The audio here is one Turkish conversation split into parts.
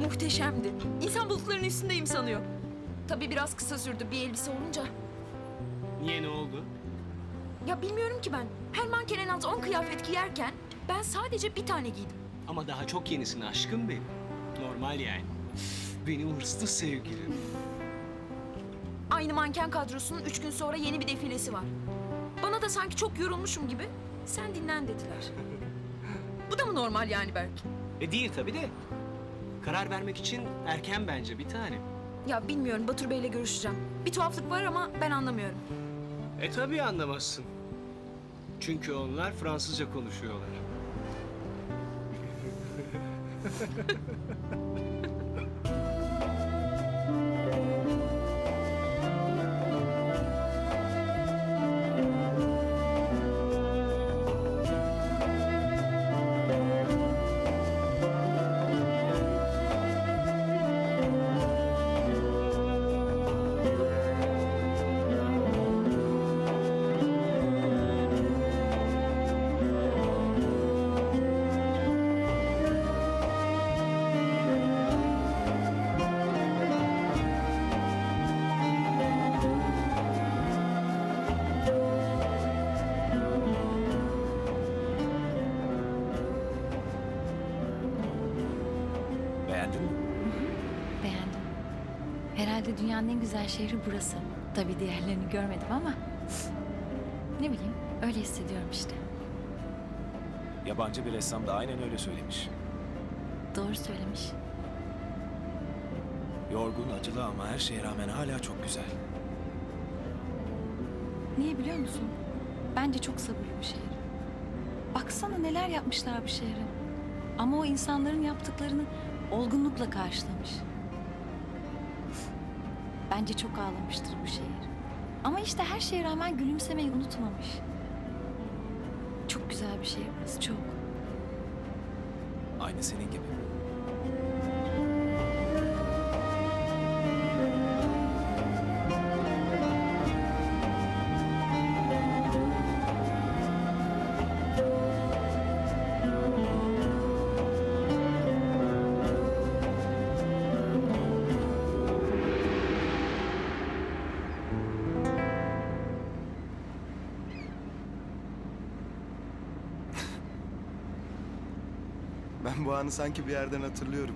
Muhteşemdi. İnsan bulutlarının üstündeyim sanıyor. Tabii biraz kısa sürdü bir elbise olunca. Niye ne oldu? Ya bilmiyorum ki ben. Her manken en az 10 kıyafet giyerken ben sadece bir tane giydim. Ama daha çok yenisini aşkım benim. Normal yani. Benim hırslı sevgilim. Aynı manken kadrosunun üç gün sonra yeni bir defilesi var. Bana da sanki çok yorulmuşum gibi sen dinlen dediler. Bu da mı normal yani Berk? E değil tabii de. Karar vermek için erken bence bir tane. Ya bilmiyorum Batur Bey'le görüşeceğim. Bir tuhaflık var ama ben anlamıyorum. E tabii anlamazsın. Çünkü onlar Fransızca konuşuyorlar. Herhalde dünyanın en güzel şehri burası. Tabii diğerlerini görmedim ama... Ne bileyim, öyle hissediyorum işte. Yabancı bir ressam da aynen öyle söylemiş. Doğru söylemiş. Yorgun, acılı ama her şeye rağmen hala çok güzel. Niye biliyor musun? Bence çok sabırlı bir şehir. Baksana neler yapmışlar bu şehre. Ama o insanların yaptıklarını olgunlukla karşılamış. Bence çok ağlamıştır bu şehir. Ama işte her şeye rağmen gülümsemeyi unutmamış. Çok güzel bir şehir burası, çok. Aynı senin gibi. Ben bu anı sanki bir yerden hatırlıyorum.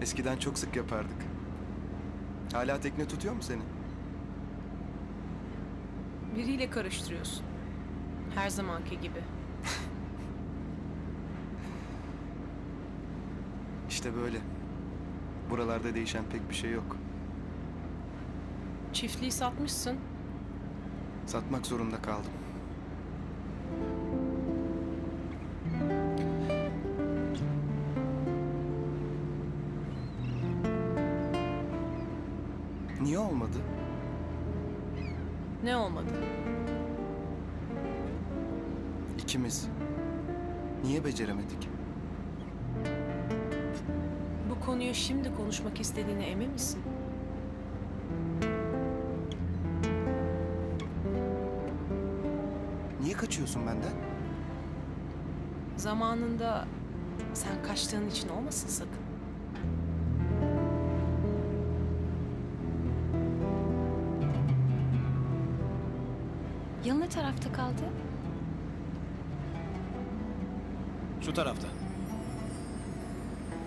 Eskiden çok sık yapardık. Hala tekne tutuyor mu seni? Biriyle karıştırıyorsun. Her zamanki gibi. İşte böyle. Buralarda değişen pek bir şey yok. Çiftliği satmışsın. Satmak zorunda kaldım. Niye olmadı? Ne olmadı? İkimiz. Niye beceremedik? Bu konuyu şimdi konuşmak istediğine emin misin? Niye kaçıyorsun benden? Zamanında sen kaçtığın için olmasın sakın. Yıl ne tarafta kaldı? Şu tarafta.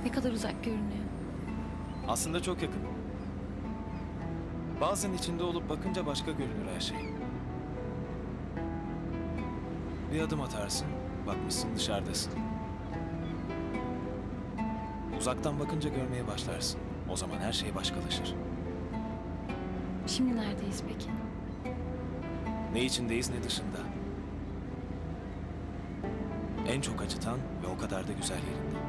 Ne kadar uzak görünüyor. Aslında çok yakın. Bazen içinde olup bakınca başka görünür her şey. Bir adım atarsın, bakmışsın dışarıdasın. Uzaktan bakınca görmeye başlarsın. O zaman her şey başkalaşır. Şimdi neredeyiz peki? Ne içindeyiz ne dışında. En çok acıtan ve o kadar da güzel yerinde.